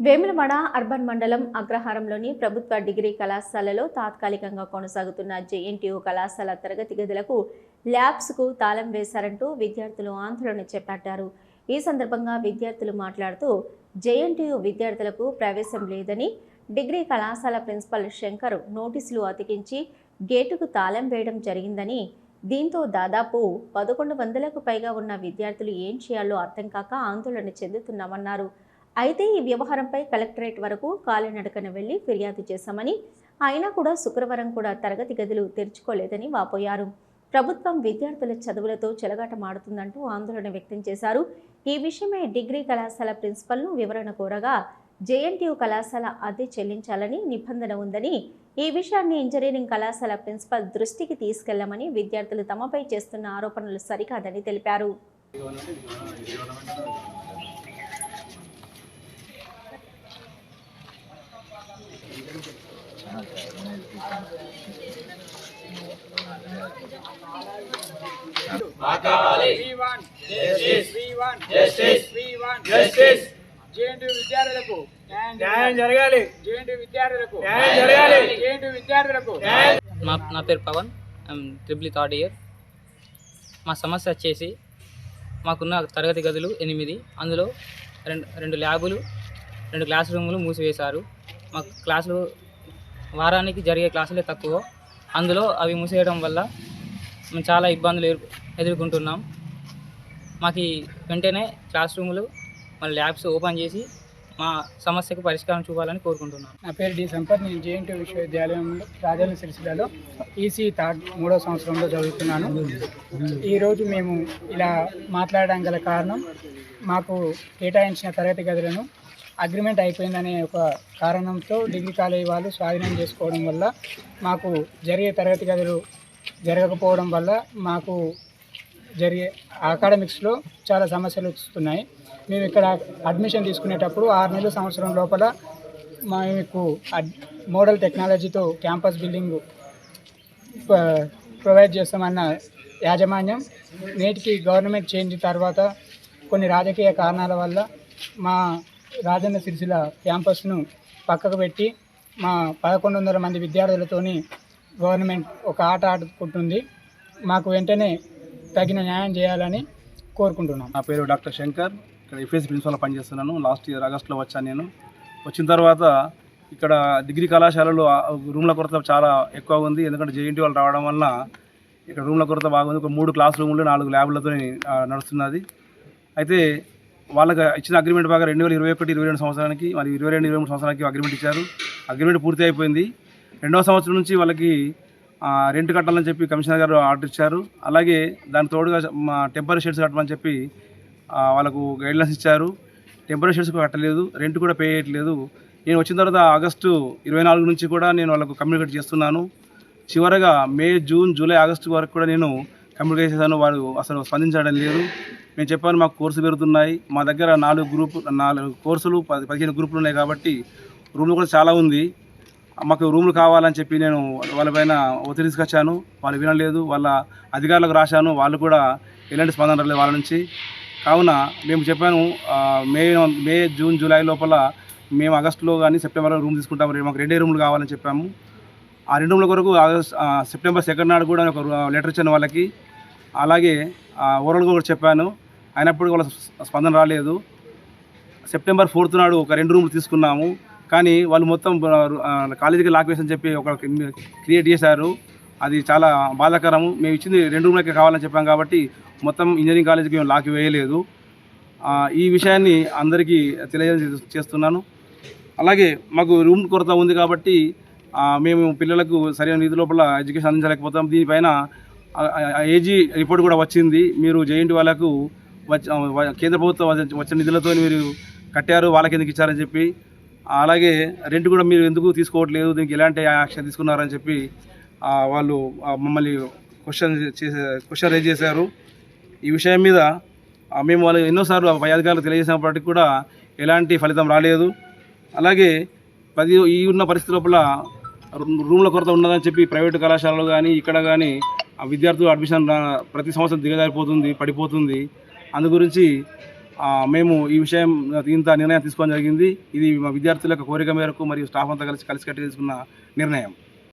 Vemulawada urban మండలం అగ్రహారంలోని ప్రభుత్వ degree కళాశాలలో తాత్కాలికంగా కొనసాగుతున్న జేఎన్టీయూ కళాశాల తరగతి గదులకు ల్యాబ్స్కు తాళం వేశారంటూ విద్యార్థులు ఆందోళన చేపట్టారు. ఈ సందర్భంగా విద్యార్థులు మాట్లాడుతూ జేఎన్టీయూ విద్యార్థులకు ప్రవేశం లేదని డిగ్రీ కళాశాల ప్రిన్సిపల్ శంకర్ నోటీసులు అతికించి గేటుకు తాళం వేయడం జరిగిందని దీంతో దాదాపు పదకొండు వందలకు పైగా ఉన్న విద్యార్థులు ఏం చేయాలో అర్థం కాక ఆందోళన చెందుతున్నామన్నారు. అయితే ఈ వ్యవహారంపై కలెక్టరేట్ వరకు కాలినడకన వెళ్ళి ఫిర్యాదు చేశామని అయినా కూడా శుక్రవారం కూడా తరగతి గదులు తెరుచుకోలేదని వాపోయారు. ప్రభుత్వం విద్యార్థుల చదువులతో చెలగాటమాడుతుందంటూ ఆందోళన వ్యక్తం చేశారు. ఈ విషయమై డిగ్రీ కళాశాల ప్రిన్సిపల్ను వివరణ కోరగా జేఎన్టీయూ కళాశాల అద్దె చెల్లించాలని నిబంధన ఉందని ఈ విషయాన్ని ఇంజనీరింగ్ కళాశాల ప్రిన్సిపల్ దృష్టికి తీసుకెళ్ళామని విద్యార్థులు తమపై చేస్తున్న ఆరోపణలు సరికాదని తెలిపారు. జేఎన్టీ విద్యార్థులకు. న్యాయం జరగాలి. జేఎన్టీ విద్యార్థులకు. న్యాయం జరగాలి. జేఎన్టీ విద్యార్థులకు. మా నా పేరు పవన్. Triple third year. మా సమస్య వచ్చేసి మాకున్న తరగతి గదులు ఎనిమిది. అందులో రెండు రెండు ల్యాబులు రెండు క్లాస్ రూములు మూసివేశారు. మా క్లాసులు వారానికి జరిగే క్లాసులే తక్కువ. అందులో అవి మూసేయడం వల్ల మేము చాలా ఇబ్బందులు ఎదుర్- ఎదుర్కొంటున్నాం. మాకు వెంటనే క్లాస్ రూములు మళ్ళీ ల్యాబ్స్ ఓపెన్ చేసి మా సమస్యకు పరిష్కారం చూపాలని కోరుకుంటున్నాను నా పేరు డి సంపత్. నేను జేఎన్టీ విశ్వవిద్యాలయంలో రాజన్న సిరిసిల్లలో ఈసీ థర్డ్ మూడో సంవత్సరంలో చదువుతున్నాను. ఈరోజు మేము ఇలా మాట్లాడడం గల కారణం మాకు కేటాయించిన తరగతి గదులను అగ్రిమెంట్ అయిపోయిందనే ఒక కారణంతో డిగ్రీ కాలేజీ వాళ్ళు స్వాధీనం చేసుకోవడం వల్ల మాకు జరిగే తరగతి గదులు జరగకపోవడం వల్ల మాకు జరిగే అకాడమిక్స్లో చాలా సమస్యలు వస్తున్నాయి. మేము ఇక్కడ అడ్మిషన్ తీసుకునేటప్పుడు ఆరు నెలల సంవత్సరం లోపల మీకు అడ్- మోడల్ టెక్నాలజీతో క్యాంపస్ బిల్డింగ్ ప్రొవైడ్ చేస్తామన్న యాజమాన్యం నేటికి గవర్నమెంట్ చేంజ్ తర్వాత కొన్ని రాజకీయ కారణాల వల్ల మా రాజన్న సిరిసిల క్యాంపస్ను పక్కకు పెట్టి మా పదకొండు వందల మంది విద్యార్థులతోని గవర్నమెంట్ ఒక ఆట ఆడుకుంటుంది. మాకు వెంటనే తగిన న్యాయం చేయాలని కోరుకుంటున్నాం. నా పేరు డాక్టర్ శంకర్. ఇక్కడ ఎఫ్ఎస్ ప్రిన్సిపల్ పనిచేస్తున్నాను. లాస్ట్ ఇయర్ ఆగస్ట్లో వచ్చాను నేను. వచ్చిన తర్వాత ఇక్కడ డిగ్రీ కళాశాలలో రూమ్ల కొరత చాలా ఎక్కువ ఉంది. ఎందుకంటే జేఎన్టీ వాళ్ళు రావడం వల్ల ఇక్కడ రూమ్ల కొరత బాగుంది. ఒక మూడు క్లాస్ రూములు నాలుగు ల్యాబ్లతో నడుస్తున్నది. అయితే వాళ్ళకి ఇచ్చిన అగ్రిమెంట్ బాగా రెండు వేల ఇరవై ఒకటి ఇరవై రెండు సంవత్సరానికి మరి ఇరవై రెండు ఇరవై మూడు సంవత్సరానికి అగ్రిమెంట్ ఇచ్చారు. అగ్రిమెంట్ పూర్తి అయిపోయింది. రెండవ సంవత్సరం నుంచి వాళ్ళకి రెంట్ కట్టాలని చెప్పి కమిషనర్ గారు ఆర్డర్ ఇచ్చారు. అలాగే దాని తోడుగా మా టెంపరీ షెడ్స్ కట్టమని చెప్పి వాళ్ళకు గైడ్లైన్స్ ఇచ్చారు. టెంపరీ షెడ్స్ కట్టలేదు రెంట్ కూడా పే చేయట్లేదు. నేను వచ్చిన తర్వాత ఆగస్టు ఇరవై నాలుగు నుంచి కూడా నేను వాళ్ళకు కమ్యూనికేట్ చేస్తున్నాను. చివరగా మే జూన్ జూలై ఆగస్టు వరకు కూడా నేను కమ్యూనికేట్ చేశాను. వారు అసలు స్పందించడం లేదు. నేను చెప్పాను మాకు కోర్సు పెరుగుతున్నాయి. మా దగ్గర నాలుగు గ్రూపు నాలుగు కోర్సులు పది పదిహేను గ్రూపులు ఉన్నాయి కాబట్టి రూమ్ కూడా చాలా ఉంది. మాకు రూములు కావాలని చెప్పి నేను వాళ్ళపైన ఒత్తిడి తీసుకొచ్చాను వాళ్ళు వినలేదు. వాళ్ళ అధికారులకు రాశాను. వాళ్ళు కూడా ఎలాంటి స్పందన రాలేదు వాళ్ళ నుంచి. కావున మేము చెప్పాను మే మే జూన్ జూలై లోపల మేము ఆగస్టులో కానీ సెప్టెంబర్లో రూమ్ తీసుకుంటాము మాకు రెండే రూములు కావాలని చెప్పాము. ఆ రెండు రూముల కొరకు ఆగస్ట్ సెప్టెంబర్ సెకండ్ నాడు కూడా ఒక లెటర్ ఇచ్చాను వాళ్ళకి. అలాగే ఓవరాల్గా కూడా చెప్పాను. అయినప్పుడు వాళ్ళ స్ప- స్పందన రాలేదు. సెప్టెంబర్ ఫోర్త్ నాడు ఒక రెండు రూమ్లు తీసుకున్నాము. కానీ వాళ్ళు మొత్తం కాలేజీకి లాక్ అని చెప్పి ఒక క్రియేట్ చేశారు. అది చాలా బాధాకరము. మేము ఇచ్చింది రెండు రూమ్లకే కావాలని చెప్పాం కాబట్టి మొత్తం ఇంజనీరింగ్ కాలేజీకి మేము లాక్ వేయలేదు. ఈ విషయాన్ని అందరికీ తెలియజే చేస్తున్నాను. అలాగే మాకు రూమ్ కొరత ఉంది కాబట్టి మేము పిల్లలకు సరైన రీతి లోపల ఎడ్యుకేషన్ అందించలేకపోతాం. దీనిపైన ఏజీ రిపోర్ట్ కూడా వచ్చింది. మీరు జేఎన్టీ వాళ్ళకు కేంద్ర ప్రభుత్వం వచ్చిన నిధులతో మీరు కట్టారు వాళ్ళకి ఎందుకు ఇచ్చారని చెప్పి అలాగే రెంట్ కూడా మీరు ఎందుకు తీసుకోవట్లేదు? దీనికి ఎలాంటి యాక్షన్ తీసుకున్నారని చెప్పి వాళ్ళు మమ్మల్ని క్వశ్చన్ చేసే క్వశ్చన్ రేజ్ చేశారు. ఈ విషయం మీద మేము వాళ్ళు ఎన్నోసార్లు పై అధికారులు తెలియజేసినప్పటికీ కూడా ఎలాంటి ఫలితం రాలేదు. అలాగే పది ఈ ఉన్న పరిస్థితి లోపల రూమ్ల కొరత ఉన్నదని చెప్పి ప్రైవేటు కళాశాలలో కానీ ఇక్కడ కానీ ఆ విద్యార్థులు అడ్మిషన్ ప్రతి సంవత్సరం దిగజారిపోతుంది పడిపోతుంది. అందు గురించి మేము ఈ విషయం ఇంత నిర్ణయం తీసుకోవడం జరిగింది. ఇది మా విద్యార్థుల యొక్క కోరిక మేరకు మరియు స్టాఫ్ అంతా కలిసి కలిసికట్టి తీసుకున్న నిర్ణయం.